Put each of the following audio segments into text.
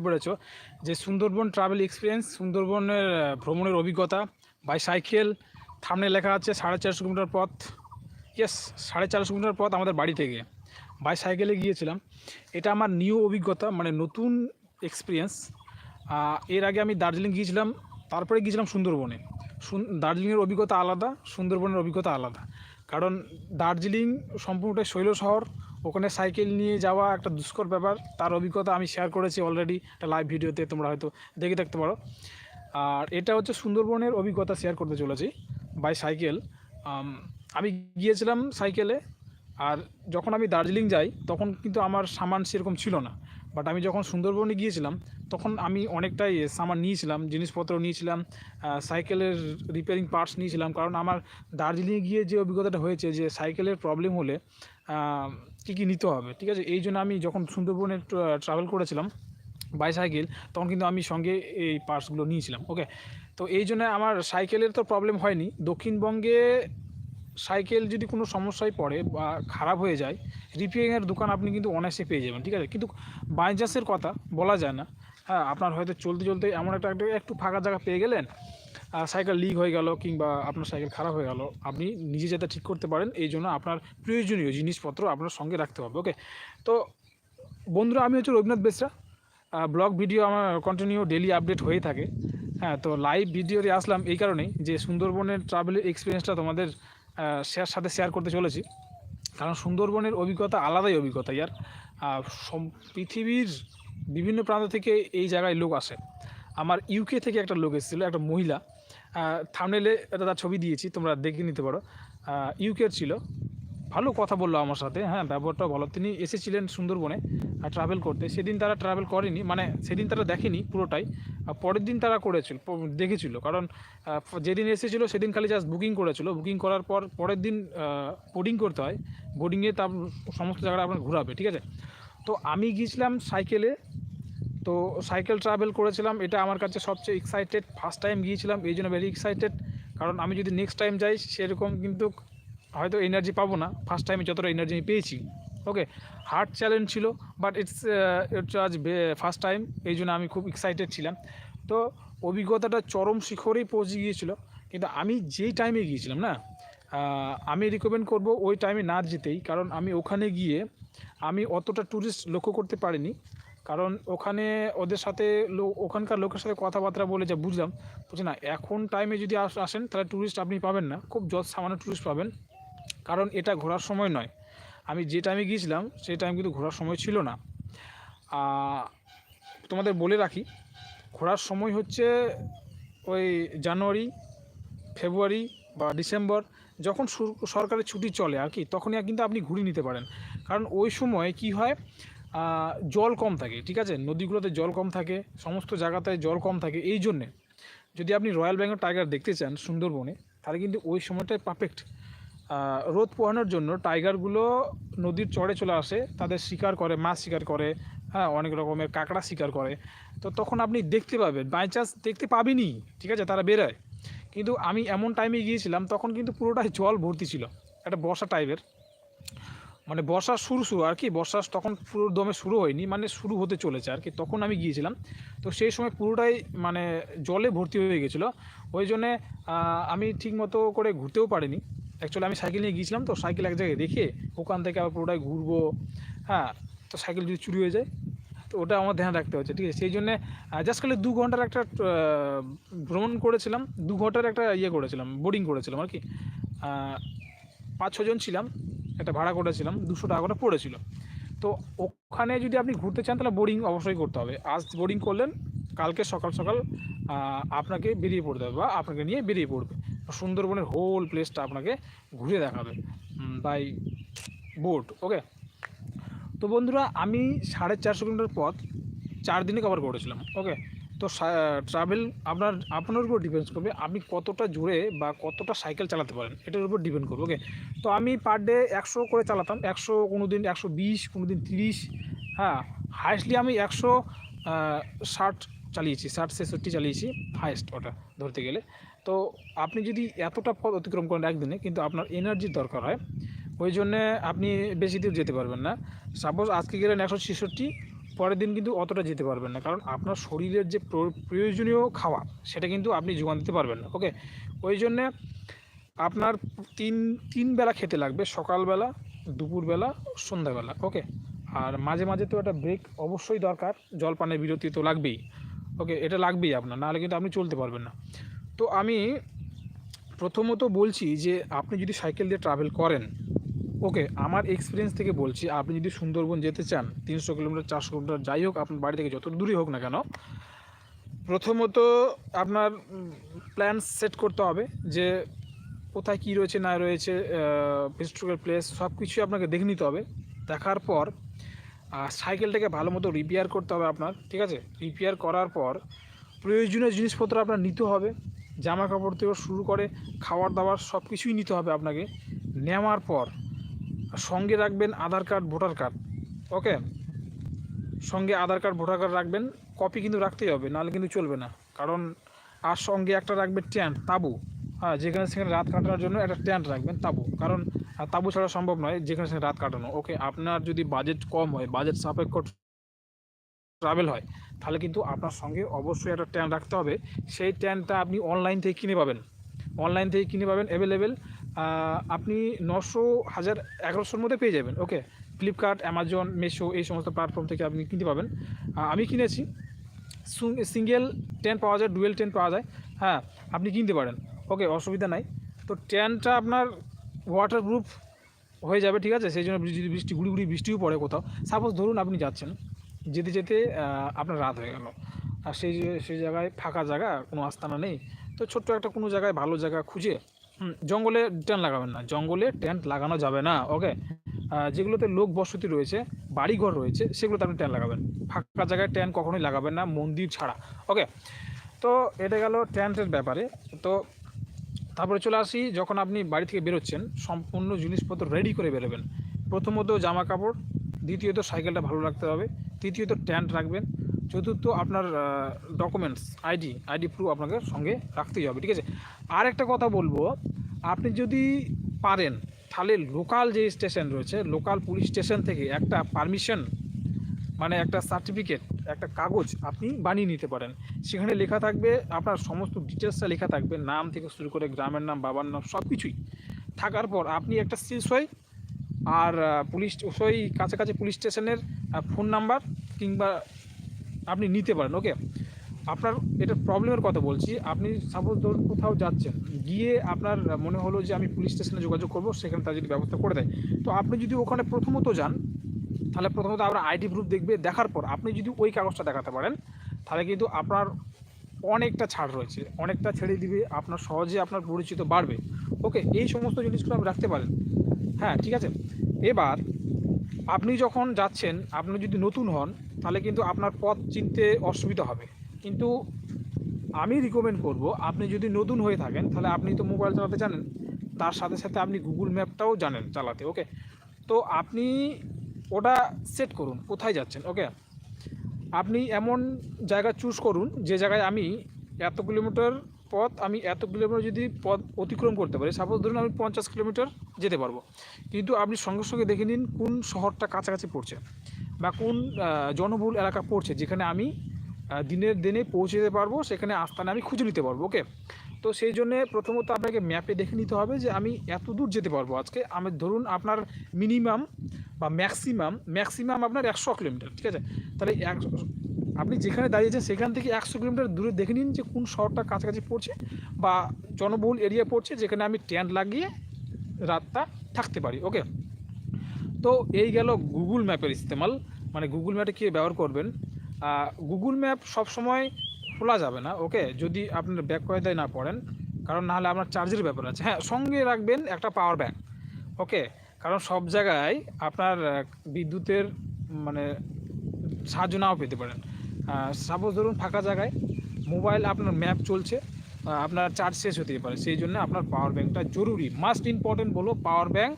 বুঝতে পেরেছ যে সুন্দরবন ট্রাভেল এক্সপিরিয়েন্স সুন্দরবনের ভ্রমণের অভিজ্ঞতা বাই সাইকেল সামনে লেখা আছে সাড়ে চারশো কিলোমিটার পথ। ইয়েস সাড়ে চারশো কিলোমিটার পথ আমাদের বাড়ি থেকে। বাই সাইকেলে গিয়েছিলাম। এটা আমার নিউ অভিজ্ঞতা মানে নতুন এক্সপিরিয়েন্স এর আগে আমি দার্জিলিং গিয়েছিলাম, তারপরে গিয়েছিলাম সুন্দরবনে। সুন- দার্জিলিংয়ের অভিজ্ঞতা আলাদা, সুন্দরবনের অভিজ্ঞতা আলাদা। কারণ দার্জিলিং সম্পূর্ণটাই শৈল শহর ওখানে সাইকেল নিয়ে যাওয়া একটা দুষ্কর ব্যাপার। তার অভিজ্ঞতা আমি শেয়ার করেছি অলরেডি একটা লাইভ ভিডিওতে তোমরা হয়তো দেখে থাকতে পারো। আর এটা হচ্ছে সুন্দরবনের অভিজ্ঞতা শেয়ার করতে চলেছি বাই সাইকেল আমি গিয়েছিলাম সাইকেলে আর যখন আমি দার্জিলিং যাই, তখন কিন্তু আমার সামান সেরকম ছিল না। বাট আমি যখন সুন্দরবনে গিয়েছিলাম, তখন আমি অনেকটাই সামান নিয়েছিলাম, জিনিসপত্র নিয়েছিলাম সাইকেলের রিপেয়ারিং পার্টস নিয়েছিলাম। কারণ আমার দার্জিলিংয়ে গিয়ে যে অভিজ্ঞতাটা হয়েছে যে সাইকেলের প্রবলেম হলে কী কী নিতে হবে, ঠিক আছে? এই জন্য আমি যখন সুন্দরবনে ট্রাভেল করেছিলাম বাই সাইকেল তখন কিন্তু আমি সঙ্গে এই পার্টসগুলো নিয়েছিলাম ওকে তো এই জন্য আমার সাইকেলের তো প্রবলেম হয়নি। দক্ষিণবঙ্গে সাইকেল যদি কোনো সমস্যায় পড়ে বা খারাপ হয়ে যায় রিপেয়ারিংয়ের দোকান আপনি কিন্তু অনায়াসে পেয়ে যাবেন, ঠিক আছে? কিন্তু বাইচান্সের কথা বলা যায় না। হ্যাঁ আপনার হয়তো চলতে চলতে এমন একটা একটা ফাঁকা জায়গা পেয়ে গেলেন সাইকেল লিক হয়ে গেল কিংবা আপনার সাইকেল খারাপ হয়ে গেল, আপনি নিজে যাতে ঠিক করতে পারেন, এই জন্য আপনার প্রয়োজনীয় জিনিসপত্র আপনার সঙ্গে রাখতে হবে ওকে তো বন্ধুরা, আমি হচ্ছে রবীন্দ্রনাথ বেসরা। ব্লগ ভিডিও আমার কন্টিনিউ ডেলি আপডেট হয়ে থাকে। হ্যাঁ তো লাইভ ভিডিওতে আসলাম এই কারণেই যে সুন্দরবনের ট্রাভেলের এক্সপিরিয়েন্সটা তোমাদের শেয়ার সাথে শেয়ার করতে চলেছি। কারণ সুন্দরবনের অভিজ্ঞতা আলাদাই অভিজ্ঞতা ইয়ার। পৃথিবীর বিভিন্ন প্রান্ত থেকে এই জায়গায় লোক আসে। আমার ইউকে থেকে একটা লোক এসেছিল, একটা মহিলা। থামনেলে একটা তার ছবি দিয়েছি, তোমরা দেখে নিতে পারো। ইউকের ছিল। ভালো কথা বলল আমার সাথে হ্যাঁ ব্যবহারটাও ভালো। তিনি এসেছিলেন সুন্দরবনে ট্রাভেল করতে। সেদিন তারা ট্রাভেল করেনি মানে সেদিন তারা দেখেনি পুরোটাই। পরের দিন তারা করেছিল দেখেছিল। কারণ যেদিন এসেছিল, সেদিন খালি জাস্ট বুকিং করেছিল। বুকিং করার পর, পরের দিন বোর্ডিং করতে হয়। বোর্ডিংয়ে তার সমস্ত জায়গাটা আপনার ঘোরাবে, ঠিক আছে? তো আমি গিয়েছিলাম সাইকেলে তো সাইকেল ট্রাভেল করেছিলাম, এটা আমার কাছে সবচেয়ে এক্সাইটেড ফার্স্ট টাইম গিয়েছিলাম, এই জন্য ভেরি এক্সাইটেড কারণ আমি যদি নেক্সট টাইম যাই, সেরকম কিন্তু হয়তো এনার্জি পাবো না। ফার্স্ট টাইমে যতটা এনার্জি আমি পেয়েছি। ওকে হার্ড চ্যালেঞ্জ ছিল বাট ইটস ইটস আজ ফার্স্ট টাইম এই জন্য আমি খুব এক্সাইটেড ছিলাম। তো অভিজ্ঞতাটা চরম শিখরেই পৌঁছে গিয়েছিল। কিন্তু আমি যেই টাইমে গিয়েছিলাম, না? আমি রিকমেন্ড করব ওই টাইমে না যেতেই। কারণ আমি ওখানে গিয়ে আমি অতটা ট্যুরিস্ট লক্ষ্য করতে পারিনি। কারণ ওখানে ওদের সাথে ওখানকার লোকের সাথে কথাবার্তা বলে যা বুঝলাম বলছে না? এখন টাইমে যদি আস- আসেন, তাহলে ট্যুরিস্ট আপনি পাবেন না। খুব যত সামান্য ট্যুরিস্ট পাবেন। কারণ এটা ঘোরার সময় নয়। আমি যে টাইমে গিয়েছিলাম, সেই টাইম কিন্তু ঘোরার সময় ছিল না। তোমাদের বলে রাখি, ঘোরার সময় হচ্ছে ওই জানুয়ারি, ফেব্রুয়ারি বা ডিসেম্বর, যখন সুর- সরকারি ছুটি চলে আর কি, তখনই কিন্তু আপনি ঘুরিয়ে নিতে পারেন। কারণ ওই সময় কি হয় জল কম থাকে, ঠিক আছে? নদীগুলোতে জল কম থাকে, সমস্ত জায়গাতে জল কম থাকে, এই জন্যে যদি আপনি রয়্যাল বেঙ্গল টাইগার দেখতে চান সুন্দরবনে, তাহলে কিন্তু ওই সময়টাই পারফেক্ট রোদ পোহানোর জন্য টাইগারগুলো নদীর চড়ে চলে আসে, তাদের শিকার করে, মাছ শিকার করে হ্যাঁ অনেক রকমের কাঁকড়া শিকার করে। তো তখন আপনি দেখতে পাবেন বাই চান্স দেখতে পাবেনই, ঠিক আছে? তারা বেরোয়। কিন্তু আমি এমন টাইমে গিয়েছিলাম, তখন কিন্তু পুরোটাই জল ভর্তি ছিল, একটা বর্ষা টাইপের মানে বর্ষার শুরু শুরু, আর কি বর্ষা তখন পুরো দমে শুরু হয়নি মানে শুরু হতে চলেছে আর কি, তখন আমি গিয়েছিলাম। তো সেই সময় পুরোটাই মানে জলে ভর্তি হয়ে গেছিল, ওই জন্যে আমি ঠিক মতো করে ঘুরতেও পারিনি। অ্যাকচুয়ালি আমি সাইকেল নিয়ে গিয়েছিলাম তো, সাইকেল এক জায়গায় রেখে ওখান থেকে আবার পুরোটাই ঘুরবো হ্যাঁ তো সাইকেল যদি চুরি হয়ে যায়, তো ওটা আমার ধ্যান রাখতে হচ্ছে, ঠিক আছে? সেই জন্যে জাস্ট খালি দু ঘণ্টার একটা ভ্রমণ করেছিলাম, দু ঘণ্টার একটা ইয়ে করেছিলাম বোর্ডিং করেছিলাম আর কি। পাঁচ ছজন ছিলাম, একটা ভাড়া করেছিলাম দুশো টাকা করে পড়েছিল। তো ওখানে যদি আপনি ঘুরতে চান, তাহলে বোর্ডিং অবশ্যই করতে হবে। আজ বোর্ডিং করলেন, কালকে সকাল সকাল আপনাকে বেরিয়ে পড়তে হবে বা আপনাকে নিয়ে বেরিয়ে পড়বে। সুন্দরবনের হোল প্লেসটা আপনাকে ঘুরে দেখাবে বাই বোট ওকে তো বন্ধুরা, আমি সাড়ে চারশো কিলোমিটার পথ চার দিনে কভার করেছিলাম ওকে তো ট্রাভেল আপনার আপনার উপর ডিপেন্ড করবে আপনি কতটা জোরে বা কতটা সাইকেল চালাতে পারেন। এটার উপর ডিপেন্ড করবে ওকে তো আমি পার ডে একশো করে চালাতাম, একশো কোনো দিন একশো বিশ, কোনো দিন তিরিশ হ্যাঁ? হাইস্টলি আমি একশো ষাট চালিয়েছি, ষাট, ছেষট্টি চালিয়েছি হাইস্ট ওটা ধরতে গেলে। তো আপনি যদি এতটা পথ অতিক্রম করেন একদিনে, কিন্তু আপনার এনার্জির দরকার হয়। ওই জন্যে আপনি বেশি দূর যেতে পারবেন না। সাপোজ আজকে গেলেন একশো ছেষট্টি পরের দিন কিন্তু অতটা যেতে পারবেন না। কারণ আপনার শরীরের যে প্র- প্রয়োজনীয় খাওয়া, সেটা কিন্তু আপনি যোগান দিতে পারবেন না। ওকে? ওই জন্যে আপনার তিন তিন বেলা খেতে লাগবে। সকালবেলা, দুপুরবেলা, সন্ধ্যাবেলা। ওকে? আর মাঝে মাঝে তো একটা ব্রেক অবশ্যই দরকার। জলপানের বিরতি তো লাগবেই। ওকে? এটা লাগবেই আপনার। নাহলে কিন্তু আপনি চলতে পারবেন না। তো আমি প্রথমত বলছি যে, আপনি যদি সাইকেল দিয়ে ট্রাভেল করেন ওকে, আমার এক্সপিরিয়েন্স থেকে বলছি, আপনি যদি সুন্দরবন যেতে চান, তিনশো কিলোমিটার, চারশো কিলোমিটার, যাই হোক, আপনার বাড়ি থেকে যত দূরই হোক না কেন, প্রথমত আপনার প্ল্যান সেট করতে হবে যে কোথায় কী রয়েছে, না রয়েছে হিস্টোরিক্যাল প্লেস সব কিছুই আপনাকে দেখে নিতে হবে। দেখার পর সাইকেলটাকে ভালো মতো রিপেয়ার করতে হবে আপনার, ঠিক আছে? রিপেয়ার করার পর প্রয়োজনীয় জিনিসপত্র আপনার নিতে হবে, জামা কাপড় থেকে শুরু করে খাওয়ার দাওয়ার সব কিছুই নিতে হবে আপনাকে। নেওয়ার পর সঙ্গে রাখবেন Aadhaar card, voter card, okay? সঙ্গে আধার কার্ড, ভোটার কার্ড রাখবেন, কপি কিন্তু রাখতেই হবে, নাহলে কিন্তু চলবে না। কারণ আর সঙ্গে একটা রাখবেন ট্যান্ট তাবু। হ্যাঁ যেখানে সেখানে রাত কাটানোর জন্য একটা ট্যান্ট রাখবেন, তাবু। কারণ তাবু ছাড়া সম্ভব নয় যেখানে সেখানে রাত কাটানো, ওকে? আপনার যদি বাজেট কম হয় বাজেট সাপেক্ষ ট্রাভেল হয়, তাহলে কিন্তু আপনার সঙ্গে অবশ্যই একটা ট্যান্ট রাখতে হবে। সেই ট্যান্টটা আপনি অনলাইন থেকে কিনে পাবেন। অনলাইন থেকে কিনে পাবেন অ্যাভেলেবেল আপনি নশো হাজার এগারোশোর মধ্যে পেয়ে যাবেন। ওকে ফ্লিপকার্ট অ্যামাজন মেশো এই সমস্ত প্ল্যাটফর্ম থেকে আপনি কিনতে পাবেন আমি কিনেছি। সিঙ্গেল টেন পাওয়া যায় ডুয়েল টেন পাওয়া যায়। হ্যাঁ আপনি কিনতে পারেন। ওকে অসুবিধা নাই। তো টেনটা আপনার ওয়াটার প্রুফ হয়ে যাবে, ঠিক আছে? সেই জন্য যদি বৃষ্টি, গুড়ি গুড়ি বৃষ্টিও পড়ে কোথাও। সাপোজ ধরুন আপনি যাচ্ছেন, যেতে যেতে আপনার রাত হয়ে গেল। আর সেই সেই জায়গায় ফাঁকা জায়গা, কোনো আস্তানা নেই। তো ছোট্ট একটা কোনো জায়গায় ভালো জায়গা খুঁজে জঙ্গলে টেন্ট লাগাবেন না। জঙ্গলে টেন্ট লাগানো যাবে না ওকে যেগুলোতে লোক বসতি রয়েছে, বাড়িঘর রয়েছে, সেগুলোতে আপনি টেন্ট লাগাবেন। ফাঁকা জায়গায় টেন্ট কখনোই লাগাবেন না, মন্দির ছাড়া ওকে তো এটা গেল টেন্টের ব্যাপারে। তো তারপরে চলে আসি, যখন আপনি বাড়ি থেকে বেরোচ্ছেন, সম্পূর্ণ জিনিসপত্র রেডি করে বেরোবেন। প্রথমত জামা কাপড় দ্বিতীয়ত সাইকেলটা ভালো রাখতে হবে, তৃতীয়ত ট্যান্ট রাখবেন চতুর্থ আপনার ডকুমেন্টস আইডি আইডি প্রুফ আপনাকে সঙ্গে রাখতেই হবে, ঠিক আছে? আর একটা কথা বলব, আপনি যদি পারেন, তাহলে লোকাল যে স্টেশন রয়েছে লোকাল পুলিশ স্টেশন থেকে একটা পারমিশন মানে একটা সার্টিফিকেট একটা কাগজ আপনি বানিয়ে নিতে পারেন। সেখানে লেখা থাকবে, আপনার সমস্ত ডিটেলসটা লেখা থাকবে, নাম থেকে শুরু করে গ্রামের নাম, বাবার নাম সব কিছুই থাকার পর আপনি একটা সিসই আর পুলিশ ওই কাছাকাছি পুলিশ স্টেশনের ফোন নাম্বার কিংবা আপনি নিতে পারেন ওকে আপনার, এটা প্রবলেমের কথা বলছি। আপনি সাপোজ ধরুন কোথাও যাচ্ছেন, গিয়ে আপনার মনে হলো যে আমি পুলিশ স্টেশনে যোগাযোগ করব, সেখানে তার যদি ব্যবস্থা করে দেয়। তো আপনি যদি ওখানে প্রথমত যান, তাহলে প্রথমত আপনার আইডি প্রুফ দেখবে, দেখার পর আপনি যদি ওই কাগজটা দেখাতে পারেন, তাহলে কিন্তু আপনার অনেকটা ছাড় রয়েছে, অনেকটা ছেড়ে দিবে, আপনার সহজে আপনার পরিচিত বাড়বে ওকে এই সমস্ত জিনিসগুলো আপনি রাখতে পারেন হ্যাঁ ঠিক আছে? এবার, আপনি যখন যাচ্ছেন, আপনি যদি নতুন হন তাহলে কিন্তু আপনার পথ চিনতে অসুবিধা হবে। কিন্তু আমি রিকমেন্ড করব, আপনি যদি নতুন হয়ে থাকেন, তাহলে আপনি তো মোবাইল চালাতে জানেন, তার সাথে সাথে আপনি গুগল ম্যাপটাও জানেন চালাতে ওকে তো আপনি ওটা সেট করুন, কোথায় যাচ্ছেন ওকে আপনি এমন জায়গা চুজ করুন, যে জায়গায় আমি এত কিলোমিটার পথ, আমি এত কিলোমিটার যদি পথ অতিক্রম করতে পারি সাপোজ ধরুন আমি পঞ্চাশ কিলোমিটার যেতে পারব। কিন্তু আপনি সঙ্গে সঙ্গে দেখে নিন কোন শহরটা কাছাকাছি পড়ছে। বা কোন জনবহুল এলাকা পড়ছে, যেখানে আমি দিনের দিনে পৌঁছে যেতে পারব, সেখানে আস্থানে আমি খুঁজে নিতে পারব ওকে তো সেই জন্যে প্রথমত আপনাকে ম্যাপে দেখে নিতে হবে যে আমি এত দূর যেতে পারব আজকে। আমি ধরুন আপনার মিনিমাম বা ম্যাক্সিমাম ম্যাক্সিমাম আপনার একশো কিলোমিটার, ঠিক আছে? তাহলে এক, আপনি যেখানে দাঁড়িয়েছেন সেখান থেকে একশো কিলোমিটার দূরে দেখে নিন যে কোন শহরটা কাছাকাছি পড়ছে বা জনবহুল এরিয়া পড়ছে, যেখানে আমি ট্যান্ট লাগিয়ে রাতটা থাকতে পারি ওকে তো এই গেল গুগল ম্যাপের ইস্তেমাল। মানে গুগল ম্যাপে কী ব্যবহার করবেন গুগল ম্যাপ সবসময় খোলা যাবে না ওকে যদি আপনার ব্যাক কয়েদায় না পড়েন, কারণ নাহলে আপনার চার্জের ব্যাপার আছে। হ্যাঁ সঙ্গে রাখবেন একটা পাওয়ার ব্যাঙ্ক ওকে কারণ সব জায়গায় আপনার বিদ্যুতের মানে সাহায্য নাও পেতে পারেন। সাপোজ ধরুন ফাঁকা জায়গায় মোবাইল আপনার ম্যাপ চলছে আপনার চার্জ শেষ হতেই পারে, সেই জন্য আপনার পাওয়ার ব্যাঙ্কটা জরুরি। মাস্ট ইম্পর্টেন্ট বলো power bank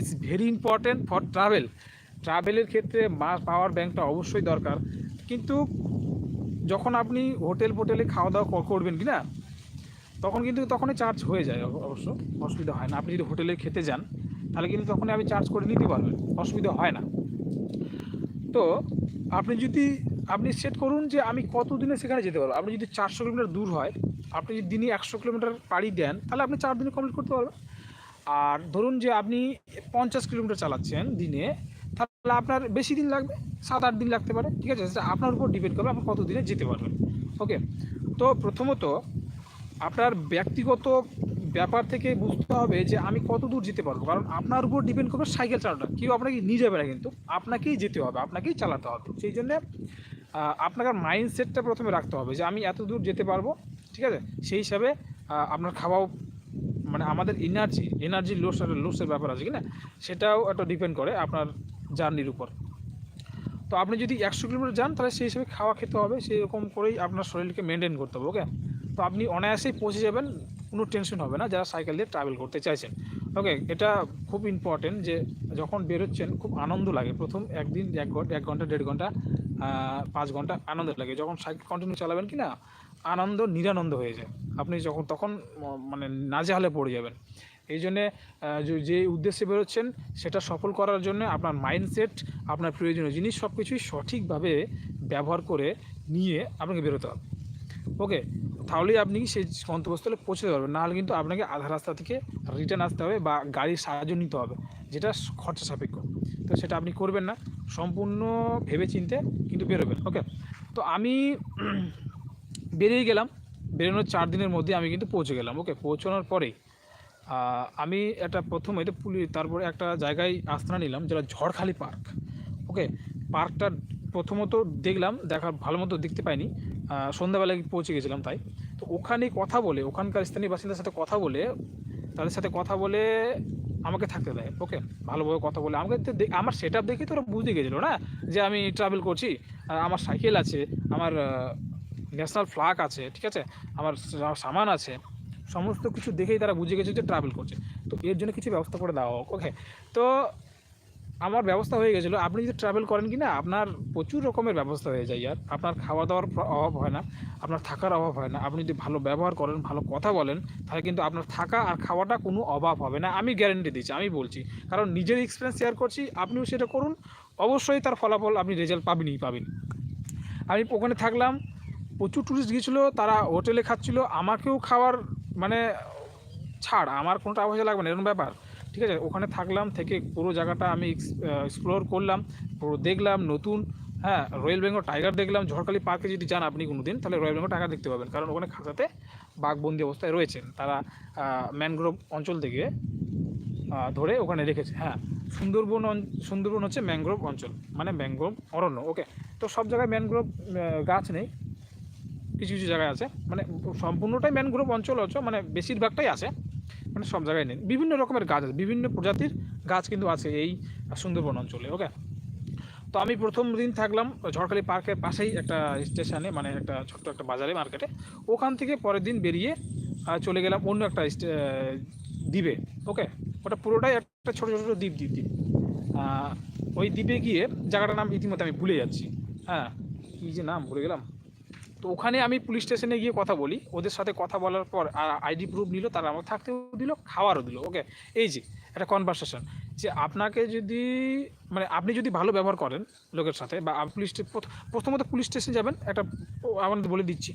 is very important for travel ট্রাভেলের ক্ষেত্রে মাস পাওয়ার ব্যাঙ্কটা অবশ্যই দরকার। কিন্তু যখন আপনি হোটেল ফোটেলে খাওয়া দাওয়া করবেন কি না তখন কিন্তু তখনই চার্জ হয়ে যায় অবশ্য। অসুবিধা হয় না। আপনি যদি হোটেলে খেতে যান, তাহলে কিন্তু তখনই আপনি চার্জ করে নিতে পারবেন। অসুবিধা হয় না। তো আপনি যদি, আপনি সেট করুন যে আমি কত দিনে সেখানে যেতে পারব। আপনি যদি চারশো কিলোমিটার দূর হয়, আপনি যদি দিনে একশো কিলোমিটার পাড়ি দেন, তাহলে আপনি চার দিনে কমপ্লিট করতে পারবেন। আর ধরুন যে আপনি পঞ্চাশ কিলোমিটার চালাচ্ছেন দিনে তাহলে আপনার বেশি দিন লাগবে? সাত আট দিন লাগতে পারে। ঠিক আছে? সেটা আপনার উপর ডিপেন্ড করবে আপনি কত দিনে যেতে পারবেন। ওকে তো প্রথমত আপনার ব্যক্তিগত ব্যাপার থেকে বুঝতে হবে যে আমি কত দূর যেতে পারব। কারণ আপনার উপর ডিপেন্ড করবে সাইকেল চালানোটা। কেউ আপনাকে নিয়ে যাবে না কিন্তু। আপনাকেই যেতে হবে আপনাকেই চালাতে হবে। সেই জন্যে আহ, আপনার মাইন্ডসেটটা প্রথমে রাখতে হবে যে আমি এত দূর যেতে পারব। ঠিক আছে? সেই হিসাবে আপনার খাওয়াও মানে আমাদের এনার্জি এনার্জি লোস লোসের ব্যাপার আছে কি না সেটাও একটা ডিপেন্ড করে আপনার জার্নির উপর। তো আপনি যদি একশো কিলোমিটার যান, তাহলে সেই হিসেবে খাওয়া খেতে হবে সেই রকম করেই আপনার শরীরকে মেনটেন করতে হবে ওকে তো আপনি অনায়াসেই পৌঁছে যাবেন, কোনো টেনশন হবে না, যারা সাইকেল দিয়ে ট্রাভেল করতে চাইছেন ওকে এটা খুব ইম্পর্টেন্ট যে যখন বেরোচ্ছেন, খুব আনন্দ লাগে। প্রথম একদিন, এক ঘণ্টা এক ঘণ্টা, দেড় ঘণ্টা পাঁচ ঘণ্টা আনন্দ লাগে। যখন সাইকেল কন্টিনিউ চালাবেন কি না আনন্দ, নিরানন্দ হয়ে যায়। আপনি যখন, তখন মানে নাজেহালে পড়ে যাবেন। এই জন্যে যে- উদ্দেশ্যে বেরোচ্ছেন, সেটা সফল করার জন্য আপনার মাইন্ডসেট আপনার প্রয়োজনীয় জিনিস সব কিছুই সঠিকভাবে ব্যবহার করে নিয়ে আপনাকে বেরোতে হবে। ওকে? তাহলেই আপনি সেই গন্তব্যস্থলে পৌঁছতে পারবেন। নাহলে কিন্তু আপনাকে আধা রাস্তা থেকে রিটার্ন আসতে হবে বা গাড়ির সাহায্য নিতে হবে, যেটা খরচা সাপেক্ষ। তো সেটা আপনি করবেন না, সম্পূর্ণ ভেবে চিনতে কিন্তু বেরোবেন। ওকে? তো আমি বেরিয়ে গেলাম। বেরোনোর চার দিনের মধ্যে আমি কিন্তু পৌঁছে গেলাম। ওকে? পৌঁছানোর পরেই আমি এটা প্রথম এটা পুলি তারপরে একটা জায়গায় আস্থানা নিলাম যেটা ঝড়খালি পার্ক। ওকে? পার্কটা প্রথমত দেখলাম, দেখার ভালো মতো দেখতে পাইনি। সন্ধ্যাবেলায় পৌঁছে গেছিলাম তাই। তো ওখানে কথা বলে, ওখানকার স্থানীয় বাসিন্দার সাথে কথা বলে, তাদের সাথে কথা বলে আমাকে থাকতে দেয়। ওকে? ভালোভাবে কথা বলে। আমাকে তো আমার সেট দেখে তো ওরা বুঝে গেছিল না যে আমি ট্রাভেল করছি। আমার সাইকেল আছে, আমার ন্যাশনাল ফ্ল্যাগ আছে, ঠিক আছে? আমার সামান আছে। সমস্ত কিছু দেখেই তারা বুঝে গেছে যে ট্রাভেল করছে। তো এর জন্য কিছু ব্যবস্থা করে দেওয়া হোক ওকে তো আমার ব্যবস্থা হয়ে গেছিল, আপনি যদি ট্রাভেল করেন কি না, আপনার প্রচুর রকমের ব্যবস্থা হয়ে যায় আর আপনার খাওয়া দাওয়ার অভাব হয় না, আপনার থাকার অভাব হয় না। আপনি যদি ভালো ব্যবহার করেন, ভালো কথা বলেন, তাহলে কিন্তু আপনার থাকা আর খাওয়াটা কোনো অভাব হবে না। আমি গ্যারেন্টি দিচ্ছি, আমি বলছি, কারণ নিজের এক্সপিরিয়েন্স শেয়ার করছি, আপনিও সেটা করুন। অবশ্যই তার ফলাফল আপনি রেজাল্ট পাবেনই পাবেন। আমি ওখানে থাকলাম, প্রচুর টুরিস্ট গিয়েছিল তারা হোটেলে খাচ্ছিলো, আমাকেও খাওয়ার মানে ছাড়, আমার কোনো টাকা পয়সা লাগবে না, এরকম ব্যাপার। ঠিক আছে? ওখানে থাকলাম, থেকে পুরো জায়গাটা আমি এক্সপ্লোর করলাম, পুরো দেখলাম, নতুন হ্যাঁ রয়্যাল বেঙ্গল টাইগার দেখলাম, ঝড়খালি পার্কে যদি যান আপনি কোনো দিন তাহলে রয়্যাল বেঙ্গল টাইগার দেখতে পাবেন। কারণ ওখানে খাঁচাতে বাঘবন্দি অবস্থায় রয়েছেন। তারা ম্যানগ্রোভ অঞ্চল থেকে ধরে ওখানে রেখেছে। হ্যাঁ সুন্দরবন সুন্দরবন হচ্ছে ম্যানগ্রোভ অঞ্চল। মানে ম্যানগ্রোভ অরণ্য। ওকে তো সব জায়গায় ম্যানগ্রোভ গাছ নেই। কিছু কিছু জায়গায় আছে। মানে সম্পূর্ণটাই ম্যানগ্রোভ অঞ্চল আছে মানে বেশিরভাগটাই আছে। মানে সব জায়গায় নেই। বিভিন্ন রকমের গাছ আছে, বিভিন্ন প্রজাতির গাছ কিন্তু আছে এই সুন্দরবন অঞ্চলে ওকে তো আমি প্রথম দিন থাকলাম ঝড়খালি পার্কের পাশেই একটা স্টেশনে মানে একটা ছোট্ট একটা বাজারে মার্কেটে ওখান থেকে পরের দিন বেরিয়ে চলে গেলাম অন্য একটা দ্বীপে ওকে ওটা পুরোটাই একটা ছোটো ছোটো দ্বীপ দ্বীপ দ্বীপ। ওই দ্বীপে গিয়ে জায়গাটার নাম ইতিমধ্যে আমি ভুলে যাচ্ছি। হ্যাঁ কী যে নাম ভুলে গেলাম। তো ওখানে আমি পুলিশ স্টেশনে গিয়ে কথা বলি। ওদের সাথে কথা বলার পর আইডি প্রুফ নিল, তারা আমাকে থাকতেও দিল, খাওয়ারও দিল ওকে এই যে, একটা কনভারসেশন যে আপনাকে যদি মানে আপনি যদি ভালো ব্যবহার করেন লোকের সাথে বা পুলিশ প্রথমত পুলিশ স্টেশন যাবেন, একটা আমাদের বলে দিচ্ছি।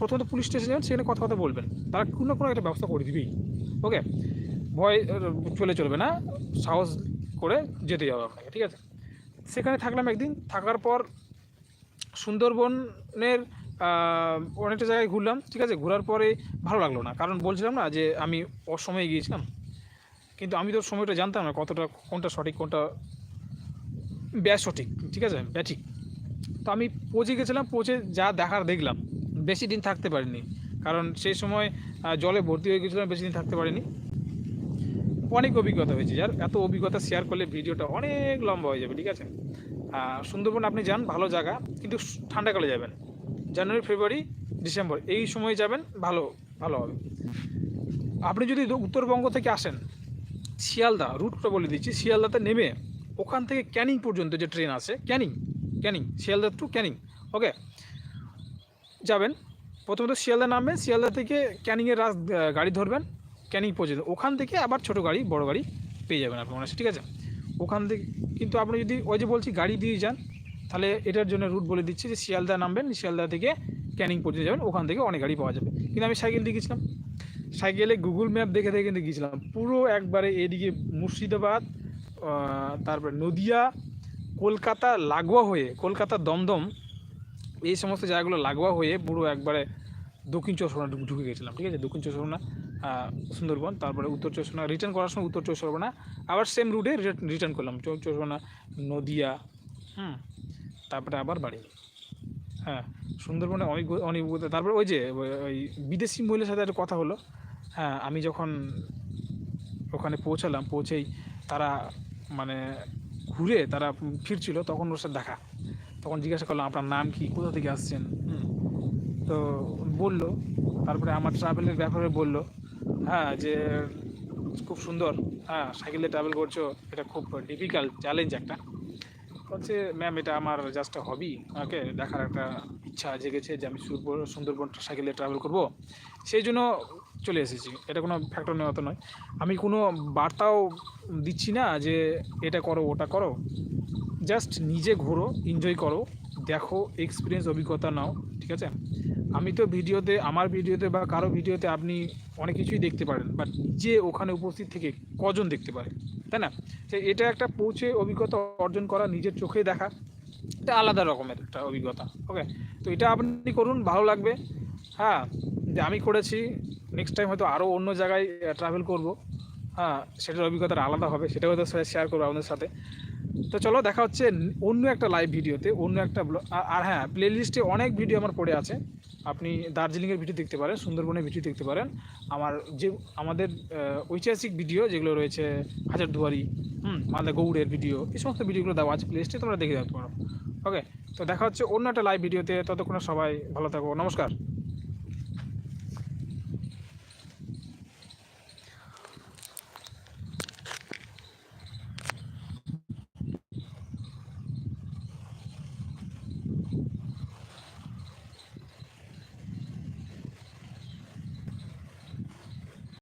প্রথমত পুলিশ স্টেশন যাবেন, সেখানে কথা কথা বলবেন। তারা কোনো না কোনো একটা ব্যবস্থা করে দিবেই ওকে ভয়, চলে চলবে না, সাহস করে যেতে হবে আপনাকে, ঠিক আছে? সেখানে থাকলাম একদিন, থাকার পর সুন্দরবনের অনেকটা জায়গায় ঘুরলাম, ঠিক আছে? ঘোরার পরে ভালো লাগল না। কারণ বলছিলাম না যে আমি অসময়ে গিয়েছিলাম। কিন্তু আমি তো সময়টা জানতাম না কতটা, কোনটা সঠিক, কোনটা ব্যয় সঠিক, ঠিক আছে? ব্যাঠিক। তো আমি পৌঁছে গেছিলাম, পৌঁছে যা দেখার দেখলাম। বেশি দিন থাকতে পারিনি। কারণ সেই সময় জলে ভর্তি হয়ে গেছিলাম, বেশি দিন থাকতে পারিনি। অনেক অভিজ্ঞতা হয়েছে। যার এত অভিজ্ঞতা শেয়ার করলে ভিডিওটা অনেক লম্বা হয়ে যাবে, ঠিক আছে? সুন্দরবন আপনি যান, ভালো জায়গা, কিন্তু ঠান্ডাকালে যাবেন। জানুয়ারি, ফেব্রুয়ারি, ডিসেম্বর, এই সময় যাবেন, ভালো ভালো হবে। আপনি যদি উত্তরবঙ্গ থেকে আসেন, শিয়ালদা রুটটা বলে দিচ্ছি, শিয়ালদাতে নেমে ওখান থেকে ক্যানিং পর্যন্ত যে ট্রেন আছে, ক্যানিং ক্যানিং, শিয়ালদা টু ক্যানিং ওকে যাবেন, প্রথমত শিয়ালদা নামবেন, শিয়ালদা থেকে ক্যানিংয়ের রাস গাড়ি ধরবেন, ক্যানিং পর্যন্ত। ওখান থেকে আবার ছোট গাড়ি, বড় গাড়ি পেয়ে যাবেন আপনি, মনে ঠিক আছে? ওখান থেকে কিন্তু আপনি যদি ওই যে বলছি গাড়ি দিয়ে যান, তাহলে এটার জন্য রুট বলে দিচ্ছি যে শিয়ালদা নামবেন, শিয়ালদা থেকে ক্যানিং পর্যন্ত যাবেন, ওখান থেকে অনেক গাড়ি পাওয়া যাবে। কিন্তু আমি সাইকেল দিয়ে গেছিলাম। সাইকেলে গুগল ম্যাপ দেখে দেখে কিন্তু গিয়েছিলাম। পুরো একবারে এদিকে মুর্শিদাবাদ তারপরে নদিয়া, কলকাতা লাগোয়া হয়ে, কলকাতা দমদম, এই সমস্ত জায়গাগুলো লাগোয়া হয়ে পুরো একবারে দক্ষিণ চব্বিশ ঢুকে- গেছিলাম, ঠিক আছে? দক্ষিণ চব্বিশ সুন্দরবন তারপরে উত্তর চব্বিশ রিটার্ন করার সময় উত্তর চব্বিশ পরগনা আবার সেম রুটে রিটার্ন করলাম চব্বিশ নদিয়া, হুম, তারপরে আবার বাড়ি হ্যাঁ সুন্দরবনে অনেক অনেক তারপরে ওই যে, ওই- বিদেশি মহিলার সাথে একটা কথা হলো হ্যাঁ আমি যখন ওখানে পৌঁছালাম, পৌঁছেই তারা মানে ঘুরে তারা ফিরছিল, তখন ওর সাথে দেখা। তখন জিজ্ঞাসা করলাম, আপনার নাম কি? কোথা থেকে আসছেন। তো বলল, তারপরে আমার ট্রাভেলের ব্যাপারে বলল হ্যাঁ যে খুব সুন্দর। হ্যাঁ সাইকেলে ট্রাভেল করছ, এটা খুব ডিফিকাল্ট চ্যালেঞ্জ একটা। বলছে ম্যাম এটা আমার জাস্ট হবি ওকে দেখার একটা ইচ্ছা জেগেছে যে আমি সুন্দরবন সাইকেলে ট্রাভেল করব। সেই জন্য চলে এসেছি। এটা কোনো ফ্যাক্টর নেওয়া তো নয়। আমি কোনো বার্তাও দিচ্ছি না যে, এটা করো, ওটা করো। জাস্ট নিজে ঘোরো এনজয় করো, দেখো এক্সপিরিয়েন্স অভিজ্ঞতা নাও। ঠিক আছে? আমি তো ভিডিওতে, আমার ভিডিওতে বা কারও ভিডিওতে আপনি অনেক কিছুই দেখতে পারেন বাট নিজে ওখানে উপস্থিত থেকে কজন দেখতে পারে, তাই না? এটা একটা পৌঁছে অভিজ্ঞতা অর্জন করা, নিজের চোখে দেখা, এটা আলাদা রকমের একটা অভিজ্ঞতা ওকে তো এটা আপনি করুন, ভালো লাগবে। হ্যাঁ যে আমি করেছি নেক্সট টাইম হয়তো আরও অন্য জায়গায় ট্রাভেল করব। হ্যাঁ সেটার অভিজ্ঞতাটা আলাদা হবে, সেটাও হয়তো শেয়ার করব আপনাদের সাথে। তো চলো দেখা হচ্ছে অন্য একটা লাইভ ভিডিওতে, অন্য একটা আর হ্যাঁ প্লে লিস্টে অনেক ভিডিও আমার পড়ে আছে। আপনি দার্জিলিংয়ের ভিডিও দেখতে পারেন, সুন্দরবনের ভিডিও দেখতে পারেন। আমার যে, আমাদের ঐতিহাসিক ভিডিও যেগুলো রয়েছে, হাজারদুয়ারি, হুম, মালদা গৌড়ের ভিডিও এই সমস্ত ভিডিওগুলো দেওয়া আছে প্লে লিস্টে তোমরা দেখে রাখতে পারো ওকে তো দেখা হচ্ছে অন্য একটা লাইভ ভিডিওতে ততক্ষণে সবাই ভালো থাকো, নমস্কার।